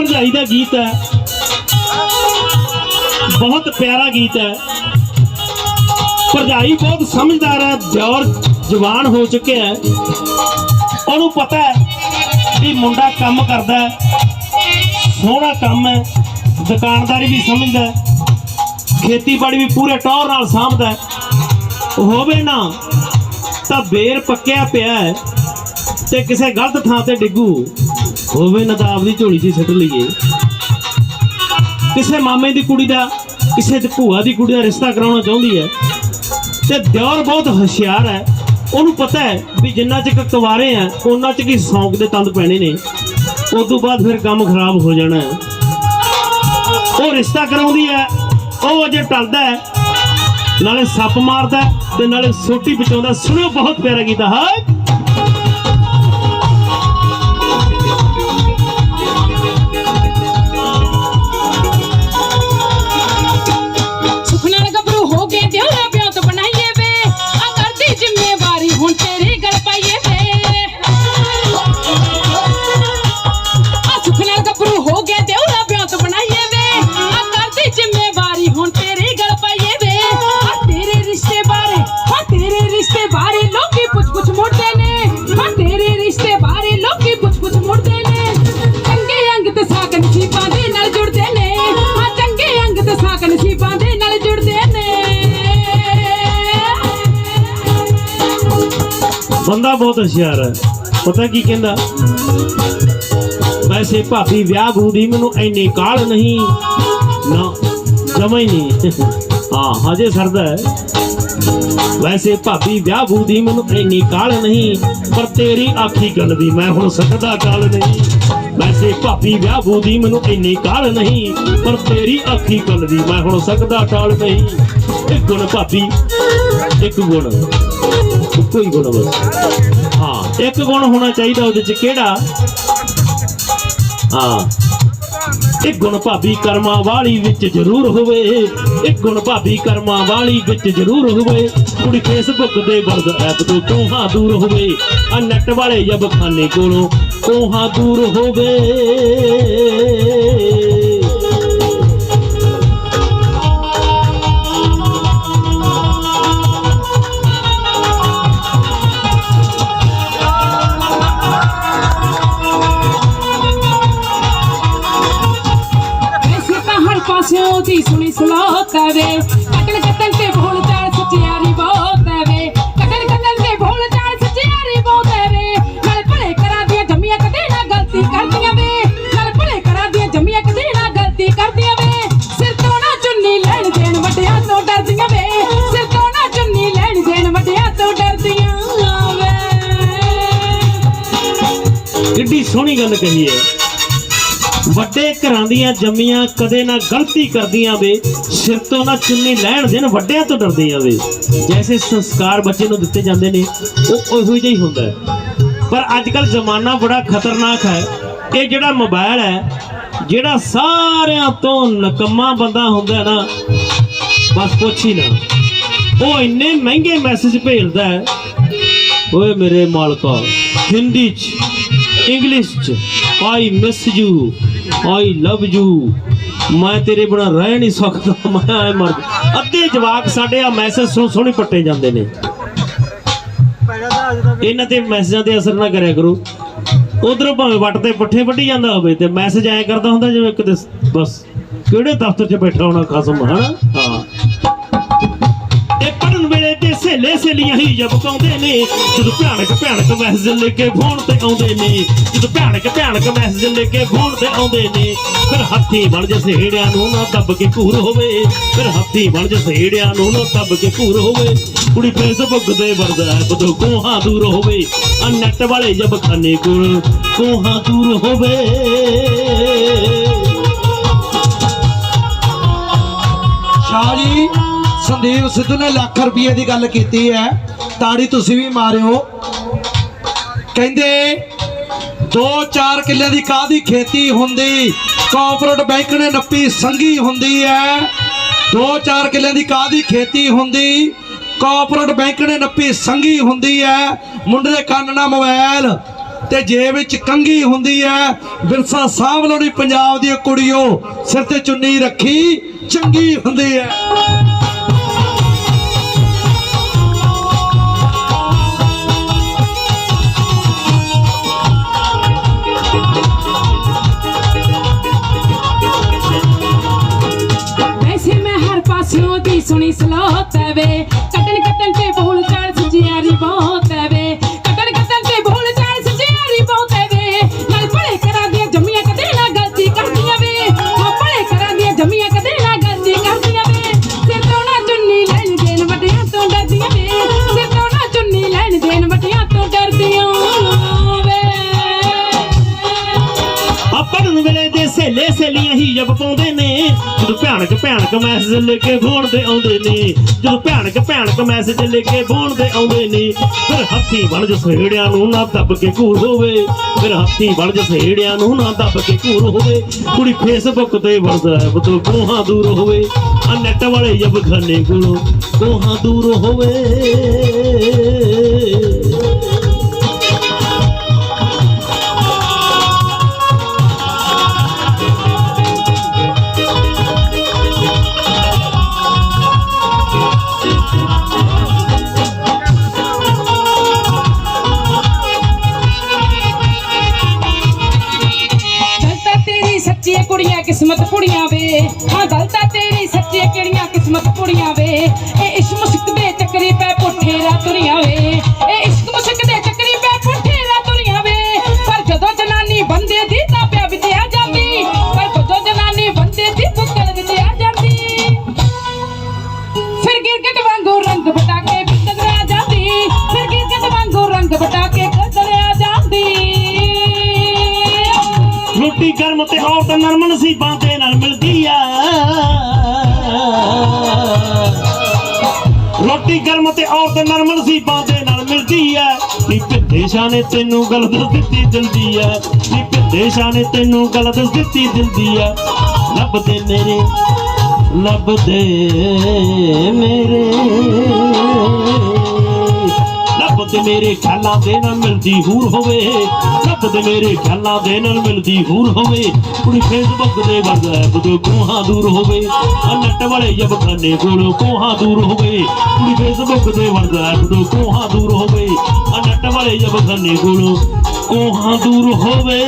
ਭਰਜਾਈ ਦਾ ਗੀਤ ਹੈ। ਬਹੁਤ ਪਿਆਰਾ ਗੀਤ ਹੈ। ਭਰਜਾਈ ਬਹੁਤ ਸਮਝਦਾਰ ਹੈ, ਦਿਓਰ ਜਵਾਨ ਹੋ ਚੁੱਕਿਆ ਹੈ। ਉਹਨੂੰ ਪਤਾ ਹੈ ਵੀ ਮੁੰਡਾ ਕੰਮ ਕਰਦਾ ਹੈ, ਸੋਹਣਾ ਕੰਮ ਹੈ, ਦੁਕਾਨਦਾਰੀ ਵੀ ਸਮਝਦਾ ਹੈ, ਖੇਤੀਬਾੜੀ ਵੀ ਪੂਰੇ ਟੌਰ ਨਾਲ ਸਾਂਭਦਾ ਹੋਵੇ ਨਾ, ਤਾਂ ਬੇਰ ਪੱਕਿਆ ਪਿਆ ਹੈ ਤੇ ਕਿਸੇ ਗਲਤ ਥਾਂ ਤੇ ਡਿੱਗੂ। ਹੋਵੇ ਨਾ ਤਾਂ ਆਪਦੀ ਝੋਲੀ 'ਚ ਹੀ ਸਿੱਟ ਲਈਏ। ਕਿਸੇ ਮਾਮੇ ਦੀ ਕੁੜੀ ਦਾ, ਕਿਸੇ ਦੀ ਭੂਆ ਦੀ ਕੁੜੀ ਦਾ ਰਿਸ਼ਤਾ ਕਰਾਉਣਾ ਚਾਹੁੰਦੀ ਹੈ। ਤੇ ਦਿਓਰ ਬਹੁਤ ਹੁਸ਼ਿਆਰ ਹੈ। ਉਹਨੂੰ ਪਤਾ ਹੈ ਵੀ ਜਿੰਨਾ ਚਿਰ ਕੁਵਾਰੇ ਆ ਉਹਨਾਂ ਚ ਕੀ ਸੌਂਕ ਦੇ ਤੰਦ ਪੈਣੇ ਨੇ। ਉਸ ਤੋਂ ਬਾਅਦ ਫਿਰ ਕੰਮ ਖਰਾਬ ਹੋ ਜਾਣਾ ਹੈ। ਉਹ ਰਿਸ਼ਤਾ ਕਰਾਉਂਦੀ ਹੈ, ਉਹ ਅਜੇ ਟਲਦਾ ਹੈ। ਨਾਲੇ ਸੱਪ ਮਾਰਦਾ ਤੇ ਨਾਲੇ ਸੋਟੀ ਬਚਾਉਂਦਾ ਸੁਣਿਓ, ਬਹੁਤ ਪਿਆਰਾ ਕੀਤਾ ਹੈ। ਬੰਦਾ ਬਹੁਤ ਹੁਸ਼ਿਆਰ ਹੈ। ਪਤਾ ਕੀ ਕਹਿੰਦਾ? ਵੈਸੇ ਭਾਬੀ, ਵਿਆਹ ਬੂਦੀ ਮੈਨੂੰ ਐਨੀ ਕਾਲ ਨਹੀਂ, ਨਾ ਜਮਾ ਹੀ ਨਹੀਂ। ਹਾਂ, ਹਜੇ ਸਰਦਾ ਹੈ। ਵੈਸੇ ਭਾਬੀ, ਵਿਆਹ ਬੂਦੀ ਮੈਨੂੰ ਐਨੀ ਕਾਲ ਨਹੀਂ, ਪਰ ਤੇਰੀ ਆਖੀ ਗੱਲ ਦੀ ਮੈਂ ਹੁਣ ਸਕਦਾ ਕਾਲ ਨਹੀਂ। ਵੈਸੇ ਭਾਬੀ, ਵਿਆਹ ਬੂਦੀ ਮੈਨੂੰ ਐਨੀ ਕਾਲ ਨਹੀਂ, ਪਰ ਤੇਰੀ ਆਖੀ ਗੱਲ ਦੀ ਮੈਂ ਹੁਣ ਸਕਦਾ ਕਾਲ ਨਹੀਂ। ਇੱਕ ਗੁਣ ਭਾਬੀ, ਇੱਕ ਗੁਣ। ਇੱਕੋ ਹੀ ਗੁਣ ਬਸ। ਹਾਂ, ਇੱਕ ਗੁਣ ਹੋਣਾ ਚਾਹੀਦਾ ਉਹਦੇ ਚ ਕਿਹੜਾ? ਹਾਂ। ਇੱਕ ਗੁਣ ਭਾਬੀ ਕਰਮਾਂ ਵਾਲੀ ਵਿੱਚ ਜ਼ਰੂਰ ਹੋਵੇ। ਇੱਕ ਗੁਣ ਭਾਬੀ ਕਰਮਾਂ ਵਾਲੀ ਵਿੱਚ ਜ਼ਰੂਰ ਹੋਵੇ। ਕੁੜੀ ਫੇਸਬੁੱਕ ਦੇ ਵਰਦ ਐਪ ਤੋਂ ਕੋਹਾਂ ਦੂਰ ਹੋਵੇ। ਆ ਨੈਟ ਵਾਲੇ ਜਬ ਖਾਨੇ ਕੋਲੋਂ ਕੋਹਾਂ ਦੂਰ ਹੋਵੇ। ਸਲੋਤ ਹੈ ਵੇ ਕਟਲ ਕਤਲ ਤੇ ਭੋਲ ਚਾਲ ਸਚਿਆਰੀ ਬਹੁਤ ਹੈ ਵੇ ਕਟਲ ਕਤਲ ਤੇ ਭੋਲ ਚਾਲ ਸਚਿਆਰੀ ਬਹੁਤ ਹੈ ਵੇ ਨਾਲ ਭਲੇ ਕਰਾਂ ਦੀਆਂ ਜੰਮੀਆਂ ਕਦੇ ਨਾ ਗਲਤੀ ਕਰਦੀਆਂ ਵੇ। ਨਾਲ ਭਲੇ ਕਰਾਂ ਦੀਆਂ ਜੰਮੀਆਂ ਕਦੇ ਨਾ ਗਲਤੀ ਕਰਦੀਆਂ ਵੇ। ਸਿਰ ਤੋਂ ਨਾ ਚੁੰਨੀ ਲੈਣ ਦੇਣ ਵੱਡਿਆਂ ਤੋਂ ਡਰਦੀਆਂ ਵੇ। ਸਿਰ ਤੋਂ ਨਾ ਚੁੰਨੀ ਲੈਣ ਦੇਣ ਵੱਡਿਆਂ ਤੋਂ ਡਰਦੀਆਂ ਵੇ। ਕਿੱਡੀ ਸੋਹਣੀ ਗੱਲ ਕਹੀ ਹੈ ਵੱਡੇ ਘਰਾਂ ਦੀਆਂ ਜੰਮੀਆਂ ਕਦੇ ਨਾ ਗਲਤੀ ਕਰਦੀਆਂ ਵੇ, ਸਿਰ ਤੋਂ ਨਾ ਚੁੰਨੀ ਲੈਣ ਦੇਣ ਵੱਡਿਆਂ ਤੋਂ ਡਰਦੀਆਂ ਵੇ। ਜੈਸੇ ਸੰਸਕਾਰ ਬੱਚੇ ਨੂੰ ਦਿੱਤੇ ਜਾਂਦੇ ਨੇ, ਉਹ ਉਹੋ ਜਿਹਾ ਹੀ ਹੁੰਦਾ ਹੈ। ਪਰ ਅੱਜ ਕੱਲ ਜ਼ਮਾਨਾ ਬੜਾ ਖਤਰਨਾਕ ਹੈ। ਇਹ ਜਿਹੜਾ ਮੋਬਾਈਲ ਹੈ, ਜਿਹੜਾ ਸਾਰਿਆਂ ਤੋਂ ਨਕਮਾ ਬੰਦਾ ਹੁੰਦਾ ਨਾ, ਬਸ ਪੁੱਛ ਹੀ ਨਾ। ਉਹ ਇੰਨੇ ਮਹਿੰਗੇ ਮੈਸੇਜ ਭੇਜਦਾ ਹੈ। ਓਏ ਮੇਰੇ ਮਾਲਕਾ, ਹਿੰਦੀ ਚ, ਇੰਗਲਿਸ਼ ਚ I miss you I love you ਮੈਂ ਤੇਰੇ ਬਿਨਾ ਰਹਿ ਨਹੀਂ ਸਕਦਾ। ਮੈਂ ਐ ਮਰ ਅੱਧੇ ਜਵਾਕ ਸਾਡੇ ਆ ਮੈਸੇਜ ਸੁਣ ਸੁਣੀ ਪੱਟੇ ਜਾਂਦੇ ਨੇ। ਇਹਨਾਂ ਤੇ ਮੈਸੇਜਾਂ ਤੇ ਅਸਰ ਨਾ ਕਰਿਆ ਕਰੋ। ਉਧਰੋਂ ਭਾਵੇਂ ਵੱਟ ਤੇ ਪੱਠੇ ਵੱਢੀ ਜਾਂਦਾ ਹੋਵੇ ਤੇ ਮੈਸੇਜ ਐ ਕਰਦਾ ਹੁੰਦਾ ਜਿਵੇਂ ਕਿਤੇ ਬਸ। ਕਿਹੜੇ ਦਫ਼ਤਰ 'ਚ ਬੈਠਾ ਹੋਣਾ ਖਸਮ, ਹਨਾ? ਹਾਂ। ਇਹ ਪੜਨ ਵੇਲੇ ਤੇ ਹੀ ਜਬ ਨੇ, ਜਦੋਂ ਭਿਆਨਕ ਭਿਆਨਕ ਮੈਸੇਜ ਲੈ ਕੇ ਫੋਨ ਤੇ ਆਉਂਦੇ ਨੇ, ਜਦੋਂ ਭਿਆਨਕ ਭਿਆਨਕ ਮੈਸੇਜ ਲੈ ਕੇ ਫੋਨ ਤੇ ਆਉਂਦੇ ਨੇ, ਫਿਰ ਹੱਥੀ ਬਣ ਜੇ ਸਹੇੜਿਆਂ ਨੂੰ ਨਾ ਦੱਬ ਕੇ ਘੂਰ ਹੋਵੇ, ਫਿਰ ਹੱਥੀ ਬਣ ਜੇ ਸਹੇੜਿਆਂ ਨੂੰ ਨਾ ਦੱਬ ਕੇ ਘੂਰ ਹੋਵੇ, ਕੁੜੀ ਫੇਸਬੁੱਕ ਦੇ ਵਰਦਾ ਬਦੋ ਕੋਹਾਂ ਦੂਰ ਹੋਵੇ, ਆ ਨੈਟ ਵਾਲੇ ਜਬ ਕੋਲ ਕੋਹਾਂ ਦੂਰ ਹੋਵੇ। ਸ਼ਾਹ ਜੀ ਸੰਦੀਪ ਸਿੱਧੂ ਨੇ ਲੱਖ ਰੁਪਏ ਦੀ ਗੱਲ ਕੀਤੀ ਹੈ। ਤਾੜੀ ਤੁਸੀਂ ਵੀ ਮਾਰਿਓ। ਕਹਿੰਦੇ 2-4 ਕਿੱਲੇ ਦੀ ਕਾਦੀ ਖੇਤੀ ਹੁੰਦੀ? ਕੋਆਪਰੇਟ ਬੈਂਕ ਨੇ ਨੱਪੀ ਸੰਗੀ ਹੁੰਦੀ ਹੈ। 2-4 ਕਿੱਲੇ ਦੀ ਕਾਦੀ ਖੇਤੀ ਹੁੰਦੀ? ਕੋਆਪਰੇਟ ਬੈਂਕ ਨੇ ਨੱਪੀ ਸੰਗੀ ਹੁੰਦੀ ਹੈ। ਮੁੰਡੇ ਦੇ ਕੰਨ ਨਾਲ ਮੋਬਾਈਲ ਤੇ ਜੇ ਵਿੱਚ ਕੰਗੀ ਹੁੰਦੀ ਹੈ। ਵਿਰਸਾ ਸਾਂਭ ਲੋੜੀ ਪੰਜਾਬ ਦੀ ਕੁੜੀਓ। ਸਿਰ ਤੇ ਚੁੰਨੀ ਰੱਖੀ, ਚੰਗੀ ਹੁੰਦੀ ਹੈ। ਦੀ ਸੁਣੀ ਸਲਾਹ ਹੈ ਕੇ ਆਉਂਦੇ ਨੇ। ਜਦੋਂ ਭਿਆਨਕ ਭਿਆਨਕ ਮੈਸੇਜ ਲੈ ਕੇ ਫੋਨ ਤੇ ਆਉਂਦੇ ਨੇ, ਫਿਰ ਹੱਥੀ ਬਣ ਜ ਨੂੰ ਨਾ ਦੱਬ ਕੇ ਘੂਰ ਹੋਵੇ। ਫਿਰ ਹੱਥੀ ਬਣ ਜ ਨੂੰ ਨਾ ਦੱਬ ਕੇ ਘੂਰ ਹੋਵੇ। ਕੁੜੀ ਫੇਸਬੁੱਕ ਤੇ ਵਰਦਾ ਹੈ ਬਤੋ ਕੋਹਾਂ ਦੂਰ ਹੋਵੇ। ਆ ਨੈਟ ਵਾਲੇ ਜਬ ਖਾਨੇ ਕੋਲੋਂ ਕੋਹਾਂ ਦੂਰ ਹੋਵੇ। ਸੱਚੀ ਕਿਸਮਤ ਕੁੜੀਆਂ ਵੇ। ਹਾਂ ਗਲਤਾ ਤੇਰੀ ਸੱਚੀ ਕਿਹੜੀਆਂ ਕਿਸਮਤ ਕੁੜੀਆਂ ਵੇ। ਇਹ ਇਸ਼ਕ ਮੁਸ਼ਕ ਦੇ ਚੱਕਰੀ ਪੈ ਪੁੱਠੇ ਰਾ ਤੁਰੀਆਂ ਵੇ। ਇਹ ਇਸ਼ਕ ਮੁਸ਼ਕ ਦੇ ਚੱਕਰੀ ਪੈ ਪੁੱਠੇ ਰਾ ਤੁਰੀਆਂ ਵੇ। ਪਰ ਜਦੋਂ ਜਨਾਨੀ ਬੰਦੇ ਦੀ ਤਾਬਿਆ ਵਿੱਚ ਆ ਜਾਂਦੀ। ਪਰ ਜਦੋਂ ਜਨਾਨੀ ਬੰਦੇ ਦੀ ਬੁੱਕਲ ਵਿੱਚ ਆ ਜਾਂਦੀ। ਫਿਰ ਗਿਰਗਟ ਵਾਂਗੂ ਰੰਗ ਬਟਾ ਕੇ ਕਦਰਿਆ ਜਾਂਦੀ ਫਿਰ ਗਿਰਗਟ ਵਾਂਗੂ ਰੰਗ ਬਟਾ ਰੋਟੀ ਗਰਮ ਤੇ ਔਰਤ ਨਰਮ ਸੀ ਬਾਂਦੇ ਨਾਲ ਮਿਲਦੀ ਆ ਨੀ ਭਿੱਦੇ ਨੇ ਤੈਨੂੰ ਗੱਲ ਦੱਸ ਦਿੱਤੀ ਜਲਦੀ ਆ ਨੀ ਭਿੱਦੇ ਨੇ ਤੈਨੂੰ ਗੱਲ ਦੱਸ ਦਿੱਤੀ ਜਲਦੀ ਆ ਲੱਭਦੇ ਮੇਰੇ ਲੱਭਦੇ ਮੇਰੇ ਖਿਆਲਾਂ ਦੇ ਨਾਲ ਮਿਲਦੀ ਹੂਰ ਹੋਵੇ। ਲੱਭ ਤੇ ਮੇਰੇ ਖਿਆਲਾਂ ਦੇ ਨਾਲ ਮਿਲਦੀ ਹੂਰ ਹੋਵੇ। ਕੁੜੀ ਫੇਸਬੁੱਕ ਦੇ ਵਰਗਾ ਬਦੋ ਕੋਹਾਂ ਦੂਰ ਹੋਵੇ। ਆ ਵਾਲੇ ਜਬ ਕੋਲੋਂ ਕੋਹਾਂ ਦੂਰ ਹੋਵੇ। ਕੁੜੀ ਫੇਸਬੁੱਕ ਦੇ ਵਰਗਾ ਬਦੋ ਕੋਹਾਂ ਦੂਰ ਹੋਵੇ। ਆ ਵਾਲੇ ਜਬ ਕੋਲੋਂ ਕੋਹਾਂ ਦੂਰ ਹੋਵੇ।